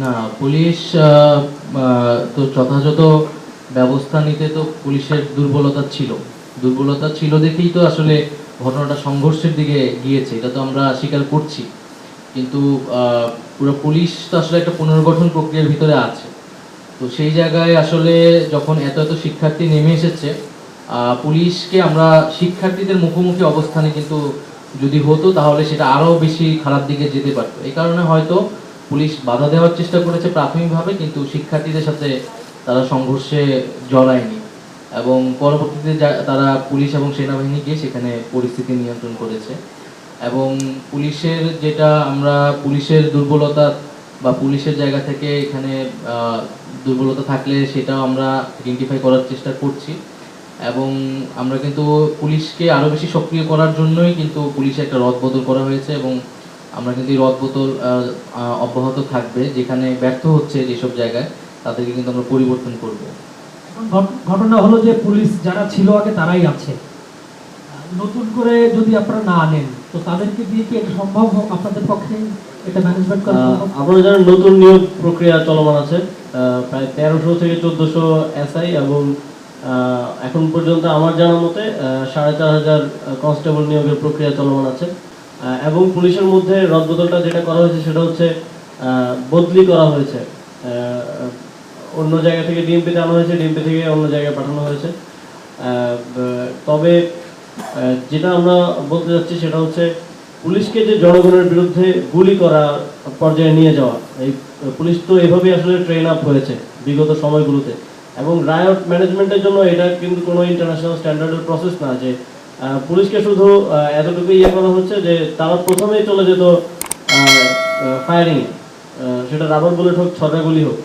না, পুলিশ তো যথাযথ ব্যবস্থা নিতে তো পুলিশের দুর্বলতা ছিল। দুর্বলতা ছিল দেখেই তো আসলে ঘটনাটা সংঘর্ষের দিকে গিয়েছে, এটা তো আমরা স্বীকার করছি। কিন্তু পুরো পুলিশ তো আসলে একটা পুনর্গঠন প্রক্রিয়ার ভিতরে আছে। তো সেই জায়গায় আসলে যখন এত এত শিক্ষার্থী নেমে এসেছে পুলিশকে আমরা শিক্ষার্থীদের মুখোমুখি অবস্থানে কিন্তু যদি হতো তাহলে সেটা আরও বেশি খারাপ দিকে যেতে পারতো। এই কারণে হয়তো পুলিশ বাধা দেওয়ার চেষ্টা করেছে প্রাথমিকভাবে, কিন্তু শিক্ষার্থীদের সাথে তারা সংঘর্ষে জড়ায়নি। এবং পরবর্তীতে তারা পুলিশ এবং সেনাবাহিনী গিয়ে সেখানে পরিস্থিতি নিয়ন্ত্রণ করেছে। এবং পুলিশের যেটা আমরা, পুলিশের দুর্বলতা বা পুলিশের জায়গা থেকে এখানে দুর্বলতা থাকলে সেটাও আমরা আইডেন্টিফাই করার চেষ্টা করছি। এবং আমরা কিন্তু পুলিশকে আরও বেশি সক্রিয় করার জন্যই কিন্তু পুলিশে একটা রদবদল করা হয়েছে এবং আমরা কিন্তু আহ, অব্যাহত থাকবে যেখানে ব্যর্থ হচ্ছে যেসব জায়গায় তাদেরকে কিন্তু আমরা পরিবর্তন করব। ঘটনা হলো যে পুলিশ যারা ছিল আগে তারাই আছে। নতুন করে যদি আপনারা না আনেন তো তাদেরকে দিয়ে কি এটা সম্ভব হ- আপনাদের পক্ষে? এটা ম্যানেজমেন্ট করা সম্ভব? আপনারা জানেন নতুন নিয়োগ প্রক্রিয়া চলমান আছে। আহ, প্রায় তেরোশো থেকে চোদ্দশো এসআই এবং আহ, এখন পর্যন্ত আমার জানা মতে সাড়ে চার হাজার কনস্টেবল নিয়োগের প্রক্রিয়া চলমান আছে। এবং পুলিশের মধ্যে রদবদলটা যেটা করা হয়েছে সেটা হচ্ছে বদলি করা হয়েছে। অন্য জায়গা থেকে ডিএমপিতে আনা হয়েছে, ডিএমপি থেকে অন্য জায়গায় পাঠানো হয়েছে। তবে যেটা আমরা বলতে যাচ্ছি সেটা হচ্ছে, পুলিশকে যে জনগণের বিরুদ্ধে গুলি করা পর্যায়ে নিয়ে যাওয়া, এই পুলিশ তো এভাবেই আসলে ট্রেন আপ হয়েছে বিগত সময়গুলোতে। এবং রায়ট ম্যানেজমেন্টের জন্য এটা কিন্তু কোনো ইন্টারন্যাশনাল স্ট্যান্ডার্ডের প্রসেস না যে পুলিশকে শুধু এতটুকু ইয়ে করা হচ্ছে যে তারা প্রথমেই চলে যেত ফায়ারিং সেটা রাবার বুলেট হোক ছটা গুলি হোক।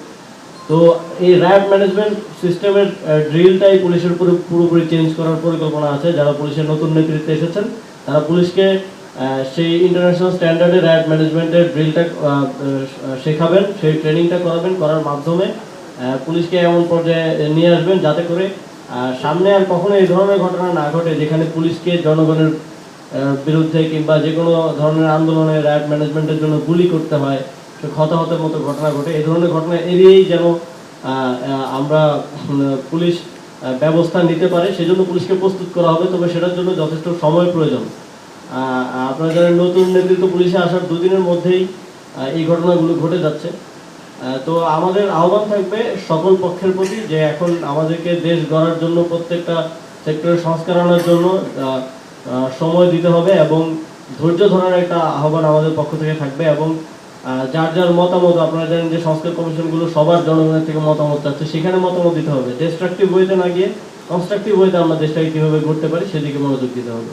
তো এই র্যাব ম্যানেজমেন্ট সিস্টেমের ড্রিলটাই পুলিশের পুরো, পুরোপুরি চেঞ্জ করার পরিকল্পনা আছে। যারা পুলিশের নতুন নেতৃত্বে এসেছেন, তারা পুলিশকে সেই ইন্টারন্যাশনাল স্ট্যান্ডার্ডে র্যাব ম্যানেজমেন্টের ড্রিলটা শেখাবেন, সেই ট্রেনিংটা করাবেন, করার মাধ্যমে পুলিশকে এমন পর্যায়ে নিয়ে আসবেন যাতে করে সামনে আর কখনো এই ধরনের ঘটনা না ঘটে, যেখানে পুলিশকে জনগণের বিরুদ্ধে কিংবা যে কোনো ধরনের আন্দোলনে র্যাব ম্যানেজমেন্টের জন্য গুলি করতে হয় হতাহতের মতো ঘটনা ঘটে। এই ধরনের ঘটনা এড়িয়েই যেন আমরা পুলিশ ব্যবস্থা নিতে পারে, সেজন্য পুলিশকে প্রস্তুত করা হবে, তবে সেটার জন্য যথেষ্ট সময় প্রয়োজন। আপনারা জানেন, নতুন নেতৃত্ব পুলিশে আসার দুদিনের মধ্যেই এই ঘটনাগুলো ঘটে যাচ্ছে। তো আমাদের আহ্বান থাকবে সকল পক্ষের প্রতি যে এখন আমাদেরকে দেশ গড়ার জন্য প্রত্যেকটা সেক্টরের সংস্কার আনার জন্য সময় দিতে হবে এবং ধৈর্য ধরার একটা আহ্বান আমাদের পক্ষ থেকে থাকবে এবং যার যার মতামত, আপনারা জানেন যে সংস্কার কমিশনগুলো সবার জনগণের থেকে মতামত চাচ্ছে, সেখানে মতামত দিতে হবে। ডিস্ট্রাকটিভ ওয়েতে না গিয়ে কনস্ট্রাকটিভ ওয়েতে আমরা দেশটাকে কীভাবে গড়তে পারি, সেদিকে মনোযোগ দিতে হবে।